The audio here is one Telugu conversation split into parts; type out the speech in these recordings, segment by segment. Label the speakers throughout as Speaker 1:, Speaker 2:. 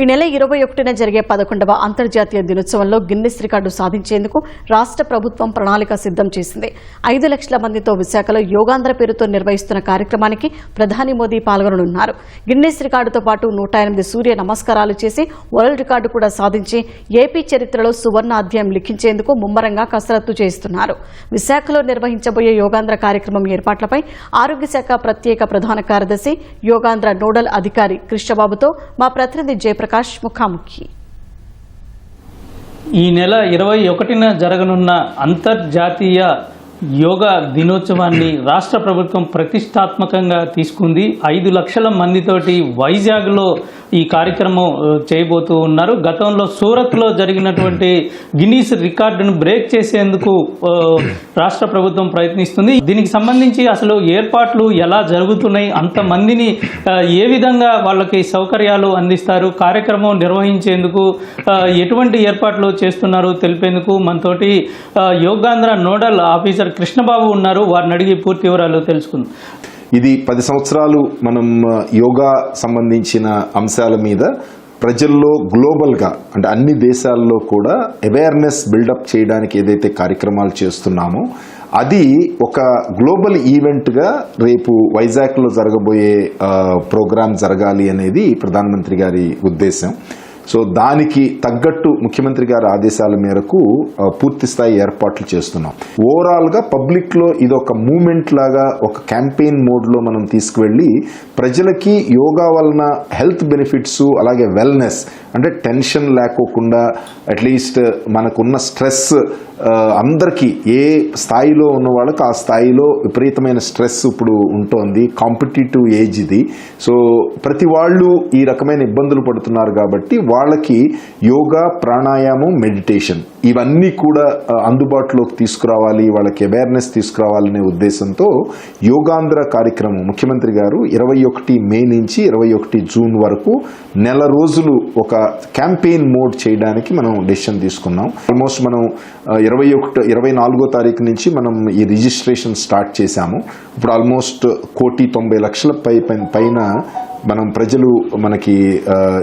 Speaker 1: ఈ నెల ఇరవై ఒకటిన జరిగే పదకొండవ అంతర్జాతీయ దినోత్సవంలో గిన్నెస్ రికార్డు సాధించేందుకు రాష్ట్ర ప్రభుత్వం ప్రణాళిక సిద్ధం చేసింది. ఐదు లక్షల మందితో విశాఖలో యోగాంధ్ర పేరుతో నిర్వహిస్తున్న కార్యక్రమానికి ప్రధాని మోదీ పాల్గొననున్నారు. గిన్నెస్ రికార్డుతో పాటు నూట ఎనిమిది సూర్య నమస్కారాలు చేసి వరల్డ్ రికార్డు కూడా సాధించి ఏపీ చరిత్రలో సువర్ణ అధ్యాయం లిఖించేందుకు ముమ్మరంగా కసరత్తు చేస్తున్నారు. విశాఖలో నిర్వహించబోయే యోగాంధ్ర కార్యక్రమం ఏర్పాట్లపై ఆరోగ్య శాఖ ప్రత్యేక ప్రధాన కార్యదర్శి యోగాంధ్ర నోడల్ అధికారి కృష్ణబాబుతో మా ప్రతినిధి జయప్రకాష్ ముఖాముఖి.
Speaker 2: ఈ నెల ఇరవై ఒకటిన జరగనున్న అంతర్జాతీయ యోగా దినోత్సవాన్ని రాష్ట్ర ప్రభుత్వం ప్రతిష్టాత్మకంగా తీసుకుంది. ఐదు లక్షల మందితోటి వైజాగ్లో ఈ కార్యక్రమం చేయబోతూ ఉన్నారు. గతంలో సూరత్లో జరిగినటువంటి గిన్నీస్ రికార్డును బ్రేక్ చేసేందుకు రాష్ట్ర ప్రభుత్వం ప్రయత్నిస్తుంది. దీనికి సంబంధించి అసలు ఏర్పాట్లు ఎలా జరుగుతున్నాయి? అంతమందిని ఏ విధంగా వాళ్ళకి సౌకర్యాలు అందిస్తారు? కార్యక్రమం నిర్వహించేందుకు ఎటువంటి ఏర్పాట్లు చేస్తున్నారు? తెలిపేందుకు మనతోటి యోగాంధ్ర నోడల్ ఆఫీసర్ కృష్ణబాబు ఉన్నారు వారిని అడిగి పూర్తి వివరాలు తెలుసుకుందాం.
Speaker 3: ఇది పది సంవత్సరాలు మనం యోగా సంబంధించిన అంశాల మీద ప్రజల్లో గ్లోబల్గా అంటే అన్ని దేశాల్లో కూడా అవేర్నెస్ బిల్డప్ చేయడానికి ఏదైతే కార్యక్రమాలు చేస్తున్నామో అది ఒక గ్లోబల్ ఈవెంట్గా రేపు వైజాగ్లో జరగబోయే ప్రోగ్రాం జరగాలి అనేది ప్రధానమంత్రి గారి ఉద్దేశం. సో దానికి తగ్గట్టు ముఖ్యమంత్రి గారి ఆదేశాల మేరకు పూర్తి స్థాయి ఏర్పాట్లు చేస్తున్నాం. ఓవరాల్గా పబ్లిక్లో ఇది ఒక మూమెంట్ లాగా ఒక క్యాంపెయిన్ మోడ్లో మనం తీసుకువెళ్ళి ప్రజలకి యోగా వలన హెల్త్ బెనిఫిట్స్ అలాగే వెల్నెస్ అంటే టెన్షన్ లేకోకుండా అట్లీస్ట్ మనకున్న స్ట్రెస్ అందరికీ ఏ స్థాయిలో ఉన్న వాళ్ళకి ఆ స్థాయిలో విపరీతమైన స్ట్రెస్ ఇప్పుడు ఉంటోంది కాంపిటేటివ్ ఏజ్ ఇది. సో ప్రతి వాళ్ళు ఈ రకమైన ఇబ్బందులు పడుతున్నారు కాబట్టి వాళ్ళకి యోగా ప్రాణాయామం మెడిటేషన్ ఇవన్నీ కూడా అందుబాటులోకి తీసుకురావాలి వాళ్ళకి అవేర్నెస్ తీసుకురావాలనే ఉద్దేశంతో యోగాంధ్ర కార్యక్రమం ముఖ్యమంత్రి గారు ఇరవై ఒకటి మే నుంచి ఇరవై ఒకటి జూన్ వరకు నెల రోజులు ఒక క్యాంపెయిన్ మోడ్ చేయడానికి మనం డెసిషన్ తీసుకున్నాం. ఆల్మోస్ట్ మనం ఇరవై ఒకటి ఇరవై నాలుగో తారీఖు నుంచి మనం ఈ రిజిస్ట్రేషన్ స్టార్ట్ చేశాము. ఇప్పుడు ఆల్మోస్ట్ కోటి తొంభై లక్షల పై పైన మనం ప్రజలు మనకి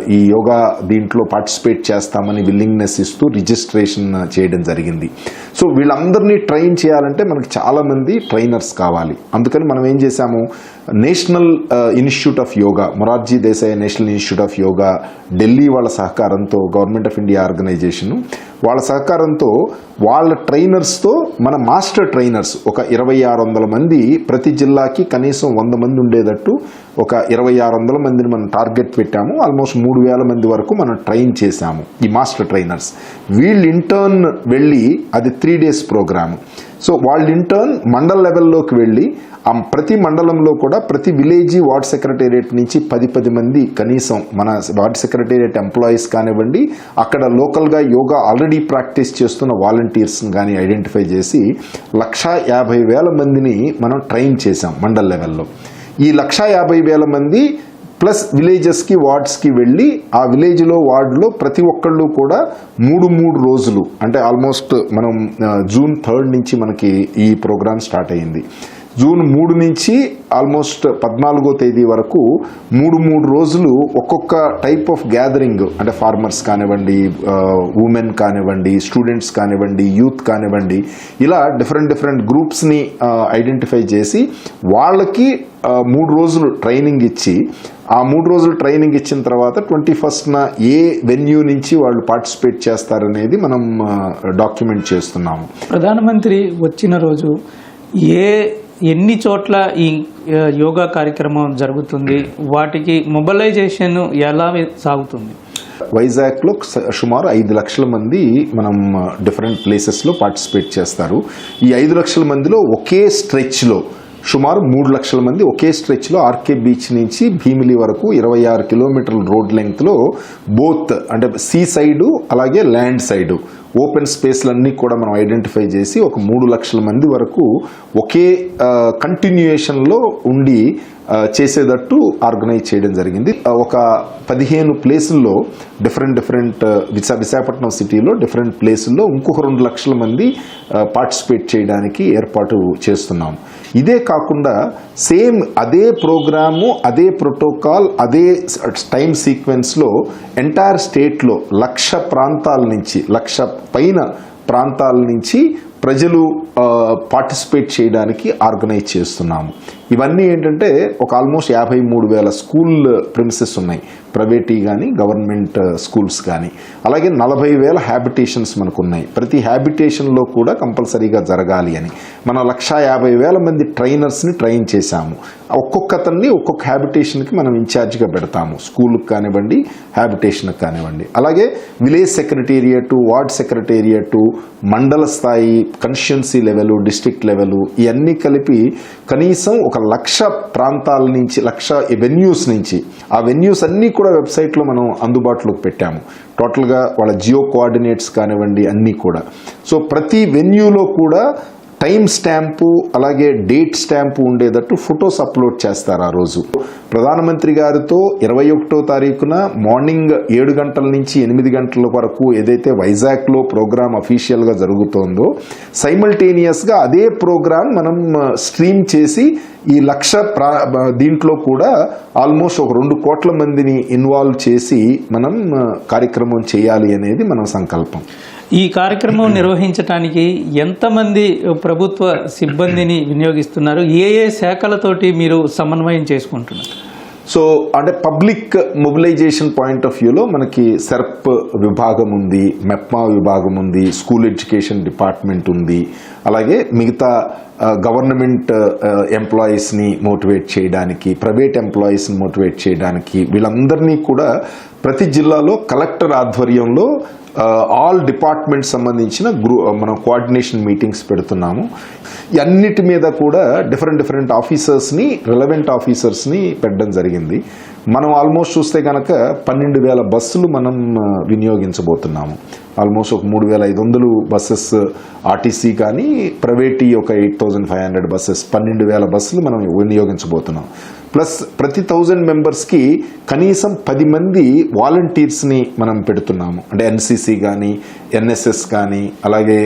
Speaker 3: ఈ యోగా దీంట్లో పార్టిసిపేట్ చేస్తామని విల్లింగ్నెస్ ఇస్తూ రిజిస్ట్రేషన్ చేయడం జరిగింది. సో వీళ్ళందరినీ ట్రైన్ చేయాలంటే మనకి చాలామంది ట్రైనర్స్ కావాలి. అందుకని మనం ఏం చేశాము? National institute of yoga Morarji Desai national institute of yoga Delhi వాళ్ళ సహకారంతో గవర్నమెంట్ ఆఫ్ ఇండియా ఆర్గనైజేషన్ వాళ్ళ సహకారంతో వాళ్ళ ట్రైనర్స్తో మన మాస్టర్ ట్రైనర్స్ ఒక ఇరవై ఆరు వందల మంది ప్రతి జిల్లాకి కనీసం వంద మంది ఉండేటట్టు ఒక ఇరవై ఆరు వందల మందిని మనం టార్గెట్ పెట్టాము. ఆల్మోస్ట్ మూడు వేల మంది వరకు మనం ట్రైన్ చేశాము ఈ మాస్టర్ ట్రైనర్స్. వీళ్ళు ఇంటర్న్ వెళ్ళి అది త్రీ డేస్ ప్రోగ్రామ్. సో వాళ్ళు ఇంటర్న్ మండల లెవెల్లోకి వెళ్ళి ఆ ప్రతి మండలంలో కూడా ప్రతి విలేజ్ వార్డ్ సెక్రటేరియట్ నుంచి పది పది మంది కనీసం మన వార్డ్ సెక్రటేరియట్ ఎంప్లాయీస్ కానివ్వండి అక్కడ లోకల్గా యోగా ఆల్రెడీ ప్రాక్టీస్ చేస్తున్న వాలంటీర్స్ని కానీ ఐడెంటిఫై చేసి లక్షా యాభై వేల మందిని మనం ట్రైన్ చేసాం మండల్ లెవెల్లో. ఈ లక్షా యాభై వేల మంది ప్లస్ విలేజెస్కి వార్డ్స్కి వెళ్ళి ఆ విలేజ్లో వార్డులో ప్రతి ఒక్కళ్ళు కూడా మూడు మూడు రోజులు అంటే ఆల్మోస్ట్ మనం జూన్ థర్డ్ నుంచి మనకి ఈ ప్రోగ్రామ్ స్టార్ట్ అయ్యింది. జూన్ మూడు నుంచి ఆల్మోస్ట్ పద్నాలుగో తేదీ వరకు మూడు మూడు రోజులు ఒక్కొక్క టైప్ ఆఫ్ గ్యాదరింగ్ అంటే ఫార్మర్స్ కానివ్వండి ఉమెన్ కానివ్వండి స్టూడెంట్స్ కానివ్వండి యూత్ కానివ్వండి ఇలా డిఫరెంట్ డిఫరెంట్ గ్రూప్స్ని ఐడెంటిఫై చేసి వాళ్ళకి మూడు రోజులు ట్రైనింగ్ ఇచ్చి ఆ మూడు రోజులు ట్రైనింగ్ ఇచ్చిన తర్వాత ట్వంటీ ఫస్ట్న ఏ వెన్యూ నుంచి వాళ్ళు పార్టిసిపేట్ చేస్తారనేది మనం డాక్యుమెంట్ చేస్తున్నాము.
Speaker 2: ప్రధానమంత్రి వచ్చిన రోజు ఏ ఎన్ని చోట్ల ఈ యోగా కార్యక్రమం జరుగుతుంది? వాటికి మొబలైజేషన్ ఎలా సాగుతుంది?
Speaker 3: వైజాగ్లో సుమారు ఐదు లక్షల మంది మనం డిఫరెంట్ ప్లేసెస్లో పార్టిసిపేట్ చేస్తారు. ఈ ఐదు లక్షల మందిలో ఒకే స్ట్రెచ్లో సుమారు మూడు లక్షల మంది ఒకే స్ట్రెచ్లో ఆర్కే బీచ్ నుంచి భీమిలి వరకు ఇరవై ఆరు కిలోమీటర్ల రోడ్ లెంగ్త్లో బోత్ అంటే సీ సైడు అలాగే ల్యాండ్ సైడు ఓపెన్ స్పేస్లన్నీ కూడా మనం ఐడెంటిఫై చేసి ఒక మూడు లక్షల మంది వరకు ఒకే కంటిన్యూయేషన్లో ఉండి చేసేటట్టు ఆర్గనైజ్ చేయడం జరిగింది. ఒక పదిహేను ప్లేసుల్లో డిఫరెంట్ డిఫరెంట్ విశా విశాఖపట్నం సిటీలో డిఫరెంట్ ప్లేసుల్లో ఇంకొక రెండు లక్షల మంది పార్టిసిపేట్ చేయడానికి ఏర్పాటు చేస్తున్నాం. ఇదే కాకుండా సేమ్ అదే ప్రోగ్రాము అదే ప్రోటోకాల్ అదే టైం సీక్వెన్స్లో ఎంటైర్ స్టేట్లో లక్ష ప్రాంతాల నుంచి లక్ష పైన ప్రాంతాల నుంచి ప్రజలు పార్టిసిపేట్ చేయడానికి ఆర్గనైజ్ చేస్తున్నాము. ఇవన్నీ ఏంటంటే ఒక ఆల్మోస్ట్ యాభై మూడు వేల స్కూల్ ప్రిమిసెస్ ఉన్నాయి. ప్రైవేటీ కానీ గవర్నమెంట్ uh, స్కూల్స్ కానీ అలాగే నలభై వేల హ్యాబిటేషన్స్ మనకు ఉన్నాయి ప్రతి హ్యాబిటేషన్లో కూడా కంపల్సరీగా జరగాలి అని. మన లక్షా యాభై వేల మంది ట్రైనర్స్ని ట్రైన్ చేశాము. ఒక్కొక్కతన్ని ఒక్కొక్క హ్యాబిటేషన్కి మనం ఇన్ఛార్జ్గా పెడతాము. స్కూల్కి కానివ్వండి హ్యాబిటేషన్కి కానివ్వండి. అలాగే విలేజ్ సెక్రటేరియట్ వార్డ్ సెక్రటేరియట్ మండల స్థాయి కన్స్టిట్యున్సీ లెవెల్ డిస్ట్రిక్ట్ లెవెల్ ఇవన్నీ కలిపి కనీసం ఒక లక్ష ప్రాంతాల నుంచి లక్ష వెన్యూస్ నుంచి. ఆ వెన్యూస్ అన్నీ కూడా వెబ్సైట్లో మనం అందుబాటులోకి పెట్టాము. టోటల్గా వాళ్ళ జియో కోఆర్డినేట్స్ కానివ్వండి అన్నీ కూడా. సో ప్రతి వెన్యూలో కూడా టైం స్టాంపు అలాగే డేట్ స్టాంపు ఉండేటట్టు ఫొటోస్ అప్లోడ్ చేస్తారు ఆ రోజు. ప్రధానమంత్రి గారితో ఇరవై ఒకటో తారీఖున మార్నింగ్ ఏడు గంటల నుంచి ఎనిమిది గంటల వరకు ఏదైతే వైజాగ్లో ప్రోగ్రామ్ అఫీషియల్గా జరుగుతోందో సైమల్టేనియస్గా అదే ప్రోగ్రామ్ మనం స్ట్రీమ్ చేసి ఈ లక్ష ప్రా దీంట్లో కూడా ఆల్మోస్ట్ ఒక రెండు కోట్ల మందిని ఇన్వాల్వ్ చేసి మనం కార్యక్రమం చేయాలి అనేది మన సంకల్పం.
Speaker 2: ఈ కార్యక్రమం నిర్వహించడానికి ఎంతమంది ప్రభుత్వ సిబ్బందిని వినియోగిస్తున్నారు? ఏ ఏ శాఖలతోటి మీరు సమన్వయం చేసుకుంటున్నారు?
Speaker 3: సో అంటే పబ్లిక్ మొబిలైజేషన్ పాయింట్ ఆఫ్ వ్యూలో మనకి సెర్ప్ విభాగం ఉంది మెప్మా విభాగం ఉంది స్కూల్ ఎడ్యుకేషన్ డిపార్ట్మెంట్ ఉంది. అలాగే మిగతా గవర్నమెంట్ ఎంప్లాయీస్ని మోటివేట్ చేయడానికి ప్రైవేట్ ఎంప్లాయీస్ని మోటివేట్ చేయడానికి వీళ్ళందరినీ కూడా ప్రతి జిల్లాలో కలెక్టర్ ఆధ్వర్యంలో Uh, ఆల్ డిపార్ట్మెంట్ సంబంధించిన గ్రూ uh, మనం కోఆర్డినేషన్ మీటింగ్స్ పెడుతున్నాము. అన్నిటి మీద కూడా డిఫరెంట్ డిఫరెంట్ ఆఫీసర్స్ని రిలవెంట్ ఆఫీసర్స్ని పెట్టడం జరిగింది. మనం ఆల్మోస్ట్ చూస్తే కనుక పన్నెండు వేల బస్సులు మనం uh, వినియోగించబోతున్నాము. ఆల్మోస్ట్ ఒక మూడు వేల ఐదు వందలు బస్సెస్ ఆర్టీసీ కానీ ప్రైవేటీ ఒక eight thousand five hundred buses పన్నెండు వేల బస్సులు మనం వినియోగించబోతున్నాం. ప్లస్ ప్రతి థౌజండ్ మెంబర్స్కి కనీసం పది మంది వాలంటీర్స్ని మనం పెడుతున్నాము. అంటే ఎన్సీసీ కానీ ఎన్ఎస్ఎస్ కానీ అలాగే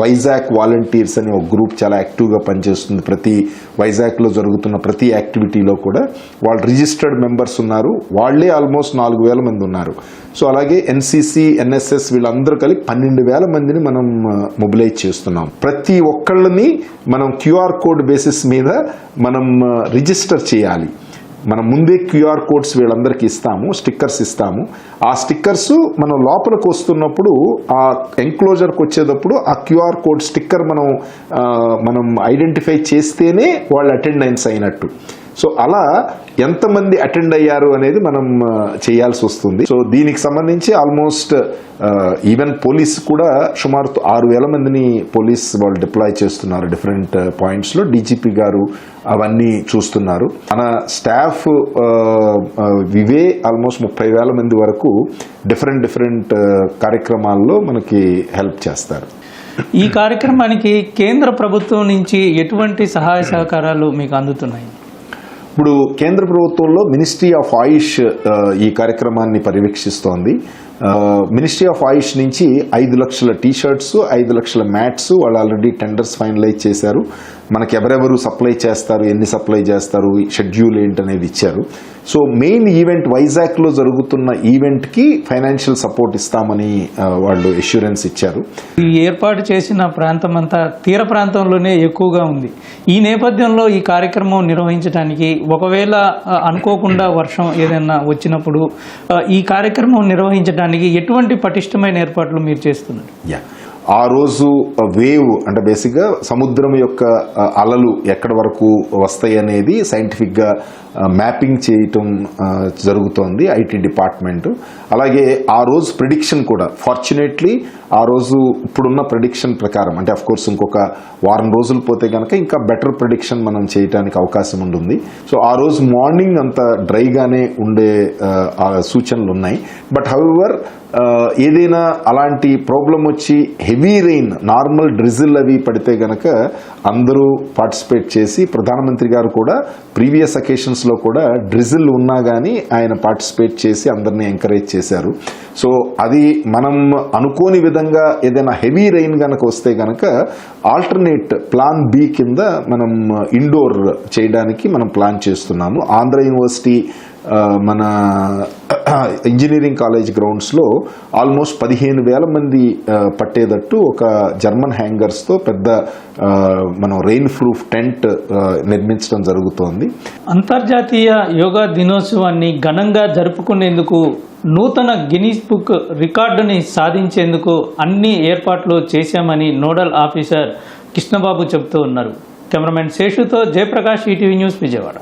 Speaker 3: వైజాగ్ వాలంటీర్స్ అనే ఒక గ్రూప్ చాలా యాక్టివ్గా పనిచేస్తుంది. ప్రతి వైజాగ్లో జరుగుతున్న ప్రతి యాక్టివిటీలో కూడా వాళ్ళు రిజిస్టర్డ్ మెంబర్స్ ఉన్నారు. వాళ్ళే ఆల్మోస్ట్ నాలుగు వేల మంది ఉన్నారు. సో అలాగే ఎన్సీసీ ఎన్ఎస్ఎస్ వీళ్ళందరూ కలిపి పన్నెండు వేల మందిని మనం మొబిలైజ్ చేస్తున్నాం. ప్రతి ఒక్కళ్ళని మనం క్యూఆర్ కోడ్ బేసిస్ మీద మనం రిజిస్టర్ చేయాలి. మనం ముందే క్యూఆర్ కోడ్స్ వీళ్ళందరికీ ఇస్తాము స్టిక్కర్స్ ఇస్తాము. ఆ స్టిక్కర్స్ మనం లోపలికి వస్తున్నప్పుడు ఆ ఎంక్లోజర్కి వచ్చేటప్పుడు ఆ క్యూఆర్ కోడ్ స్టిక్కర్ మనం మనం ఐడెంటిఫై చేస్తేనే వాళ్ళు అటెండెన్స్ అయినట్టు. సో అలా ఎంతమంది అటెండ్ అయ్యారు అనేది మనం చేయాల్సి వస్తుంది. సో దీనికి సంబంధించి ఆల్మోస్ట్ ఈవెన్ పోలీస్ కూడా సుమారు ఆరు వేల మందిని పోలీస్ వాళ్ళు డిప్లాయ్ చేస్తున్నారు డిఫరెంట్ పాయింట్స్లో డీజీపీ గారు అవన్నీ చూస్తున్నారు. మన స్టాఫ్ వివే ఆల్మోస్ట్ ముప్పై వేల మంది వరకు డిఫరెంట్ డిఫరెంట్ కార్యక్రమాల్లో మనకి హెల్ప్ చేస్తారు.
Speaker 2: ఈ కార్యక్రమానికి కేంద్ర ప్రభుత్వం నుంచి ఎటువంటి సహాయ సహకారాలు మీకు అందుతున్నాయి?
Speaker 3: ఇప్పుడు కేంద్ర ప్రభుత్వంలో మినిస్ట్రీ ఆఫ్ ఆయుష్ ఈ కార్యక్రమాన్ని పర్యవేక్షిస్తోంది. మినిస్ట్రీ ఆఫ్ ఆయుష్ నుంచి ఐదు లక్షల టీ షర్ట్స్ ఐదు లక్షల మ్యాట్స్ వాళ్ళు ఆల్రెడీ టెండర్స్ ఫైనలైజ్ చేశారు. మనకి ఎవరెవరు సప్లై చేస్తారు ఎన్ని సప్లై చేస్తారు షెడ్యూల్ ఏంటనేది ఇచ్చారు. సో మెయిన్ ఈవెంట్ వైజాగ్లో జరుగుతున్న ఈవెంట్కి ఫైనాన్షియల్ సపోర్ట్ ఇస్తామని వాళ్ళు ఎష్యూరెన్స్ ఇచ్చారు.
Speaker 2: ఈ ఏర్పాటు చేసిన ప్రాంతం అంతా తీర ప్రాంతంలోనే ఎక్కువగా ఉంది. ఈ నేపథ్యంలో ఈ కార్యక్రమం నిర్వహించడానికి ఒకవేళ అనుకోకుండా వర్షం ఏదైనా వచ్చినప్పుడు ఈ కార్యక్రమం నిర్వహించడానికి ఎటువంటి పటిష్టమైన ఏర్పాట్లు మీరు చేస్తున్నారు?
Speaker 3: యా ఆ రోజు వేవ్ అంటే బేసిక్గా సముద్రం యొక్క అలలు ఎక్కడ వరకు వస్తాయి అనేది సైంటిఫిక్గా మ్యాపింగ్ చేయటం జరుగుతోంది ఐటీ డిపార్ట్మెంట్. అలాగే ఆ రోజు ప్రిడిక్షన్ కూడా. ఫార్చునేట్లీ ఆ రోజు ఇప్పుడున్న ప్రిడిక్షన్ ప్రకారం అంటే అఫ్ కోర్స్ ఇంకొక వారం రోజులు పోతే కనుక ఇంకా బెటర్ ప్రిడిక్షన్ మనం చేయడానికి అవకాశం ఉంటుంది. సో ఆ రోజు మార్నింగ్ అంత డ్రైగానే ఉండే సూచనలు ఉన్నాయి. బట్ హౌఎవర్ ఏదైనా అలాంటి ప్రాబ్లం వచ్చి హెవీ రెయిన్ నార్మల్ డ్రిజిల్ అవి పడితే గనక అందరూ పార్టిసిపేట్ చేసి ప్రధానమంత్రి గారు కూడా ప్రీవియస్ అకేషన్స్లో కూడా డ్రిజిల్ ఉన్నా కానీ ఆయన పార్టిసిపేట్ చేసి అందరినీ ఎంకరేజ్ చేశారు. సో అది మనం అనుకోని విధంగా ఏదైనా హెవీ రెయిన్ కనుక వస్తే కనుక ఆల్టర్నేట్ ప్లాన్ బి కింద మనం ఇండోర్ చేయడానికి మనం ప్లాన్ చేస్తున్నాము. ఆంధ్ర యూనివర్సిటీ మన ఇంజనీరింగ్ కాలేజ్ గ్రౌండ్స్లో ఆల్మోస్ట్ పదిహేను వేల మంది పట్టేటట్టు ఒక జర్మన్ హ్యాంగర్స్తో పెద్ద మనం రెయిన్ ప్రూఫ్ టెంట్ నిర్మించడం జరుగుతోంది.
Speaker 2: అంతర్జాతీయ యోగా దినోత్సవాన్ని ఘనంగా జరుపుకునేందుకు నూతన గినీస్ బుక్ రికార్డుని సాధించేందుకు అన్ని ఏర్పాట్లు చేశామని నోడల్ ఆఫీసర్ కృష్ణబాబు చెబుతూ ఉన్నారు. కెమెరామెన్ శేషుతో జయప్రకాష్ ఈటీవీ న్యూస్ విజయవాడ.